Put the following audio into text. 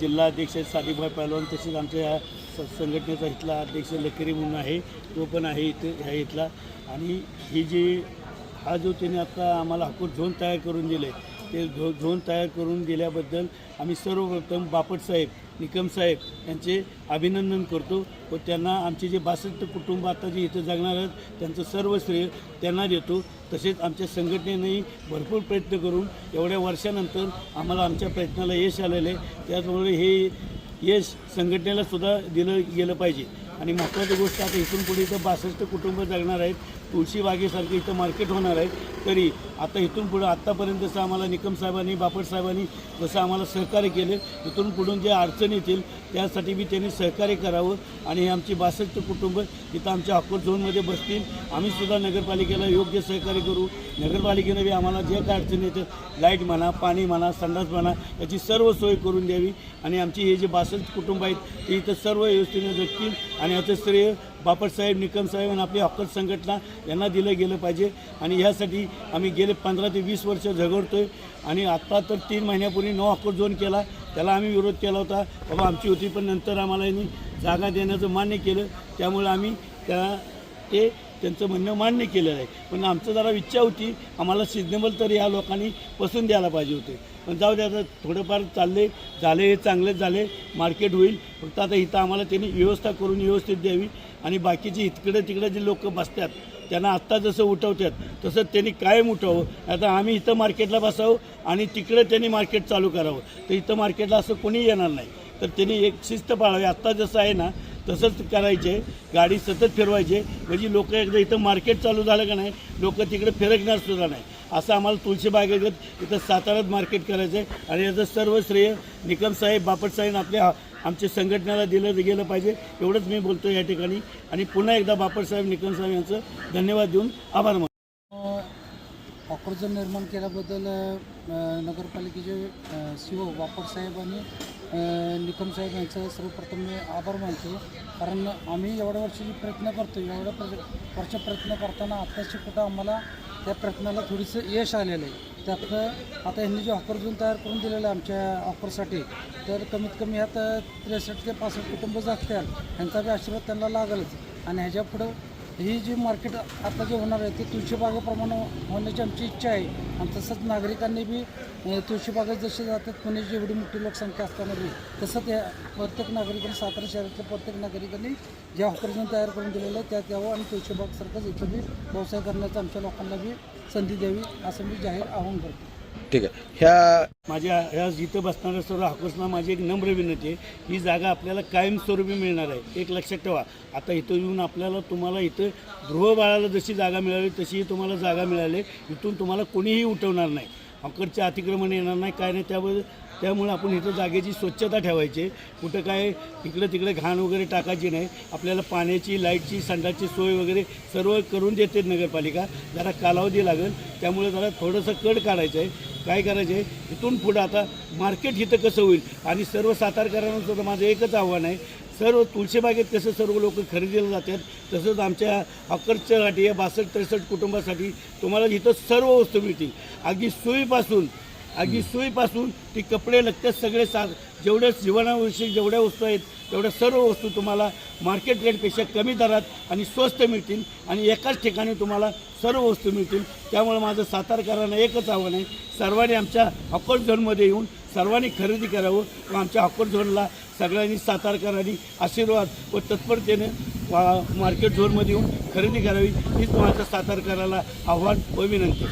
जिल्हा अध्यक्ष सादिकभाई पहलवान तसेच आमच्या या संघटनेचा इथला अध्यक्ष लकेरी म्हणून आहे तो पण आहे इथे ह्या इथला. आणि ही जी हा जो त्याने आता आम्हाला अकोट झोन तयार करून दिले ते झो झोन तयार करून दिल्याबद्दल आम्ही सर्वप्रथम बापट साहेब निकम साहेब यांचे अभिनंदन करतो व त्यांना आमचे जे बासष्ट कुटुंब आता जे इथं जगणार आहेत त्यांचं सर्व श्रेय त्यांना देतो. तसेच आमच्या संघटनेनेही भरपूर प्रयत्न करून एवढ्या वर्षानंतर आम्हाला आमच्या प्रयत्नाला यश आलेलं आहे. त्याचमुळे हे यश संघटनेला सुद्धा दिलं गेलं पाहिजे. आणि महत्त्वाची गोष्ट आता इथून पुढे इथं बासष्ट कुटुंब जगणार आहेत तुळशीबागेसारखं इथं मार्केट होणार आहे. तरी आता इथून पुढं आत्तापर्यंत जसं आम्हाला निकम साहेबांनी बापट साहेबांनी जसं आम्हाला सहकार्य केले इथून पुढून जे अडचणी येतील त्यासाठी बी त्यांनी सहकार्य करावं. आणि हे आमची बासष्ट कुटुंब इथं आमच्या अकोट झोनमध्ये बसतील. आम्ही सुद्धा नगरपालिकेला योग्य सहकार्य करू. नगरपालिकेनं बी आम्हाला जे काय अडचणी येतं लाइट म्हणा पाणी म्हणा संडास म्हणा याची सर्व सोय करून द्यावी. आणि आमची हे जे बासष्ट कुटुंब आहेत ते इथं सर्व व्यवस्थेने जगतील. आणि याचं श्रेय बापटसाहेब निकम साहेब आणि आपली हक्कत संघटना यांना दिलं गेलं पाहिजे. आणि ह्यासाठी आम्ही गेले पंधरा ते वीस वर्ष झगडतोय. आणि आत्ता तर तीन महिन्यापूर्वी नो अकोट झोन केला. त्याला आम्ही विरोध केला होता. बाबा आमची होती पण नंतर आम्हाला यांनी जागा देण्याचं मान्य केलं. त्यामुळे आम्ही त्या ते त्यांचं म्हणणं मान्य केलेलं आहे. पण आमचं जरा इच्छा होती. आम्हाला सिजनेबल तर या लोकांनी पसंत द्यायला पाहिजे होते. पण जाऊ दे आता थोडंफार चालले झाले हे चांगलेच झाले. मार्केट होईल. फक्त आता इथं आम्हाला त्यांनी व्यवस्था करून व्यवस्थित द्यावी. आणि बाकीची इकडे तिकडे जे लोक बसतात त्यांना आत्ता जसं उठवतात तसं त्यांनी कायम उठावं. आता आम्ही इथं मार्केटला बसावं आणि तिकडे त्यांनी मार्केट चालू करावं. तर इथं मार्केटला असं कोणी येणार नाही. तर त्यांनी एक शिस्त पाळावी. आत्ता जसं आहे ना तसंच करायचे. गाडी सतत फिरवायचे. म्हणजे लोक एकदा इथं मार्केट चालू झालं का नाही लोक तिकडे फिरकणार सुद्धा नाही. असं आम्हाला तुळशीबागेगत इथं साताऱ्यात मार्केट करायचं आहे आणि याचं सर्व श्रेय निकम साहेब बापट साहेब आपल्या आमच्या संघटनेला दिलं गेलं पाहिजे एवढंच मी बोलतो या ठिकाणी. आणि पुन्हा एकदा बापटसाहेब साहेब निकम साहेब यांचं धन्यवाद देऊन आभार मानतो ऑक्रोजन निर्माण केल्याबद्दल नगरपालिकेचे सी ओ बापटसाहेब आणि निकमसाहेब निकम साहेब यांचं सर्वप्रथम मी आभार मानतो. कारण आम्ही एवढ्या वर्षाची प्रयत्न करतो एवढ्या प्र वर्ष प्रयत्न करताना आत्ताची कुठं आम्हाला त्या प्रयत्नाला थोडीसं यश आलेलं आहे. त्यातनं आता यांनी जे ऑफर झोन तयार करून दिलेलं आहे आमच्या ऑफरसाठी तर कमीत कमी आता त्रेसष्ट ते पासष्ट कुटुंब जागत्याल ह्यांचा बी आशीर्वाद त्यांना लागलच. आणि ह्याच्या पुढं ही जी मार्केट आता जे होणार आहे ते तुळशीबागेप्रमाणे होण्याची आमची इच्छा आहे. आणि तसंच नागरिकांनी बी तुळशीबागेत जसे जातात पुण्याची एवढी मोठी लोकसंख्या असताना बी तसं त्या प्रत्येक नागरिकांनी सातारा शहरातल्या प्रत्येक नागरिकांनी ज्या हॉकरजन तयार करून दिलेलं आहे त्यात यावं आणि तुळशीबागसारखंच इथं बी व्यवसाय करण्याचा आमच्या लोकांना बी संधी द्यावी असं मी जाहीर आवाहन करतो. ठीक आहे. ह्या माझ्या ह्या जिथं बसणाऱ्या सर्व हाकोसना माझी एक नम्र विनंती आहे. ही जागा आपल्याला कायमस्वरूपी मिळणार आहे. एक लक्षात ठेवा. आता इथं येऊन आपल्याला तुम्हाला इथं गृहबाळाला जशी जागा मिळाली तशी तुम्हाला जागा मिळाली. इथून तुम्हाला कोणीही उठवणार नाही. हॉकरचे अतिक्रमण येणार नाही. काय नाही त्यामुळे त्यामुळे आपण इथं जागेची स्वच्छता ठेवायची. कुठं काय इकडं तिकडे घाण वगैरे टाकायची नाही. आपल्याला पाण्याची लाईटची संडाची सोय वगैरे सर्व करून देते नगरपालिका. जरा कालावधी लागेल. त्यामुळे जरा थोडंसं कड काढायचं आहे. काय करायचं आहे? इथून पुढं आता मार्केट इथं कसं होईल? आणि सर्व सातारकरांना सुद्धा माझं एकच आव्हान आहे. सर्व तुळशीबागेत कसं सर्व लोक खरेदीला जातात तसंच आमच्या अकरच्यासाठी या बासष्ट त्रेसष्ट कुटुंबासाठी तुम्हाला इथं सर्व वस्तू मिळतील. अगदी सुईपासून अगदी सुईपासून ती कपडे लगते सगळे सा जेवढ्या जीवनाविषयी जेवढ्या वस्तू आहेत तेवढ्या सर्व वस्तू तुम्हाला मार्केट रेटपेक्षा कमी दरात आणि स्वस्त मिळतील आणि एकाच ठिकाणी तुम्हाला सर्व वस्तू मिळतील. त्यामुळे माझं सातारकरांना एकच आव्हान आहे. सर्वांनी आमच्या अकोट झोनमध्ये येऊन सर्वांनी खरेदी करावं व आमच्या अकोट झोनला सगळ्यांनी सातारकरांनी आशीर्वाद व तत्परतेने मार्केट झोनमध्ये येऊन खरेदी करावी हीच माझं सातारकराला आव्हान व विनंती